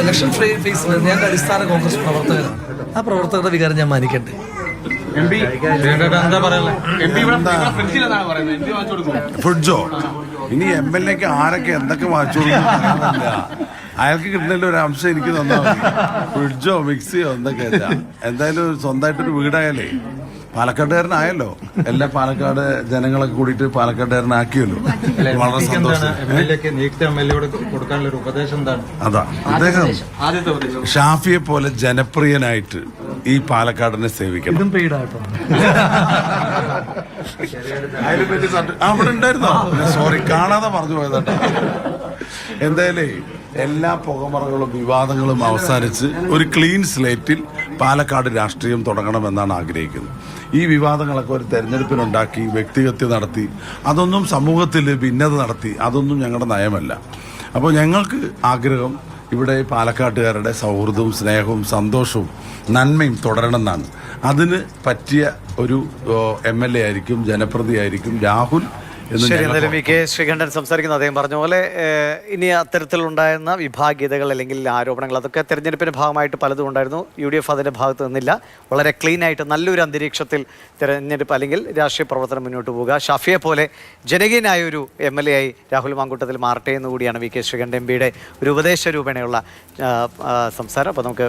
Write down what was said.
Election free ഫേസിൽ ഞാൻ അടിസ്ഥാന കോൺഗ്രസ് പ്രവർത്തകരാണ് ആ പ്രവർത്തകരുടെ വികാരം ഞാൻ മാനിക്കട്ടെ. ഫ്രിഡ്ജോ? ഇനി എം എൽ എക്ക് ആരൊക്കെ എന്തൊക്കെ വാങ്ങിച്ചു അറിയാനില്ല. അയാൾക്ക് കിട്ടുന്നതിൽ ഒരു അംശം എനിക്ക് തന്നെ ഫ്രിഡ്ജോ മിക്സിയോ എന്തൊക്കെ എന്തായാലും സ്വന്തമായിട്ടൊരു വീടായാലേ പാലക്കാട്ടുകാരനായല്ലോ. എല്ലാ പാലക്കാട് ജനങ്ങളൊക്കെ കൂടിയിട്ട് പാലക്കാട്ടുകാരനാക്കിയല്ലോ. വളരെ സന്തോഷം. അതാ അദ്ദേഹം ഷാഫിയെ പോലെ ജനപ്രിയനായിട്ട് ഈ പാലക്കാടിനെ സേവിക്കണം. അവിടെ ഉണ്ടായിരുന്നോ? സോറി കാണാതെ പറഞ്ഞു പോയതാട്ടോ. എന്തായാലേ എല്ലാ പുകമറകളും വിവാദങ്ങളും അവസാനിച്ച് ഒരു ക്ലീൻ സ്ലേറ്റിൽ പാലക്കാട് രാഷ്ട്രീയം തുടങ്ങണമെന്നാണ് ആഗ്രഹിക്കുന്നത്. ഈ വിവാദങ്ങളൊക്കെ ഒരു തെരഞ്ഞെടുപ്പിനുണ്ടാക്കി വ്യക്തിഗത നടത്തി അതൊന്നും സമൂഹത്തിൽ ഭിന്നത നടത്തി അതൊന്നും ഞങ്ങളുടെ നയമല്ല. അപ്പോൾ ഞങ്ങൾക്ക് ആഗ്രഹം ഇവിടെ പാലക്കാട്ടുകാരുടെ സൗഹൃദവും സ്നേഹവും സന്തോഷവും നന്മയും തുടരണമെന്നാണ്. അതിന് പറ്റിയ ഒരു എം എൽ എ ആയിരിക്കും ജനപ്രതിയായിരിക്കും രാഹുൽ ശരി എന്തായാലും വി കെ ശ്രീകണ്ഠൻ സംസാരിക്കുന്നത് അദ്ദേഹം പറഞ്ഞ പോലെ ഇനി അത്തരത്തിലുണ്ടായിരുന്ന വിഭാഗീയതകൾ അല്ലെങ്കിൽ ആരോപണങ്ങൾ അതൊക്കെ തെരഞ്ഞെടുപ്പിന്റെ ഭാഗമായിട്ട് പലതും ഉണ്ടായിരുന്നു. യു ഡി എഫ് അതിന്റെ ഭാഗത്ത് നിന്നില്ല. വളരെ ക്ലീൻ ആയിട്ട് നല്ലൊരു അന്തരീക്ഷത്തിൽ തെരഞ്ഞെടുപ്പ് അല്ലെങ്കിൽ രാഷ്ട്രീയ പ്രവർത്തനം മുന്നോട്ട് പോവുക. ഷാഫിയെ പോലെ ജനകീയനായ ഒരു എം എൽ എ ആയി രാഹുൽ മാങ്കൂട്ടത്തിൽ മാറട്ടെ എന്ന് കൂടിയാണ് വി കെ ശ്രീകണ്ഠൻ എം പിയുടെ ഒരു ഉപദേശ രൂപേണയുള്ള സംസാരം. അപ്പോൾ നമുക്ക്